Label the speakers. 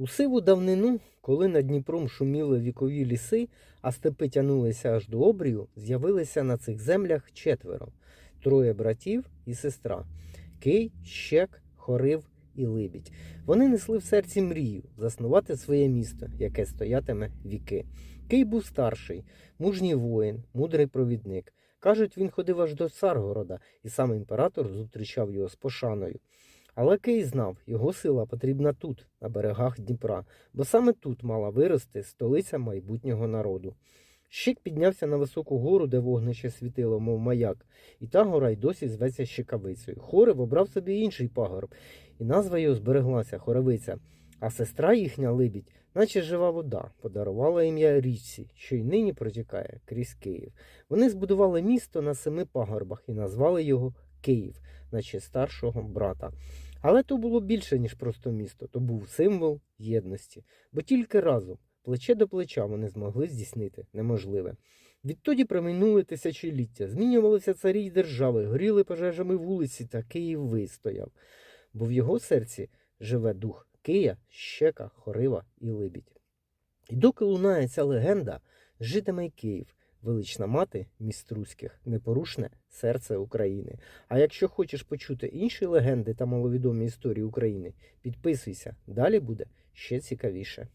Speaker 1: У сиву давнину, коли над Дніпром шуміли вікові ліси, а степи тянулися аж до обрію, з'явилися на цих землях четверо троє братів і сестра Кий, Щек, Хорив і Либідь. Вони несли в серці мрію заснувати своє місто, яке стоятиме віки. Кий був старший, мужній воїн, мудрий провідник. Кажуть, він ходив аж до Царгорода, і сам імператор зустрічав його з пошаною. Але Кий знав, його сила потрібна тут, на берегах Дніпра, бо саме тут мала вирости столиця майбутнього народу. Щик піднявся на високу гору, де вогнище світило, мов маяк, і та гора й досі зветься Щекавицею. Хорив обрав собі інший пагорб, і назва його збереглася Хоровиця. А сестра їхня Либідь, наче жива вода, подарувала ім'я річці, що й нині протікає крізь Київ. Вони збудували місто на семи пагорбах і назвали його Київ, наче старшого брата. Але то було більше, ніж просто місто, то був символ єдності, бо тільки разом, плече до плеча, вони змогли здійснити неможливе. Відтоді проминули тисячоліття, змінювалися царі й держави, горіли пожежами вулиці, та Київ вистояв, бо в його серці живе дух Кия, Щека, Хорива і Либідь. І доки лунає ця легенда, житиме й Київ, велична мати міструських, непорушне серце України. А якщо хочеш почути інші легенди та маловідомі історії України, підписуйся, далі буде ще цікавіше.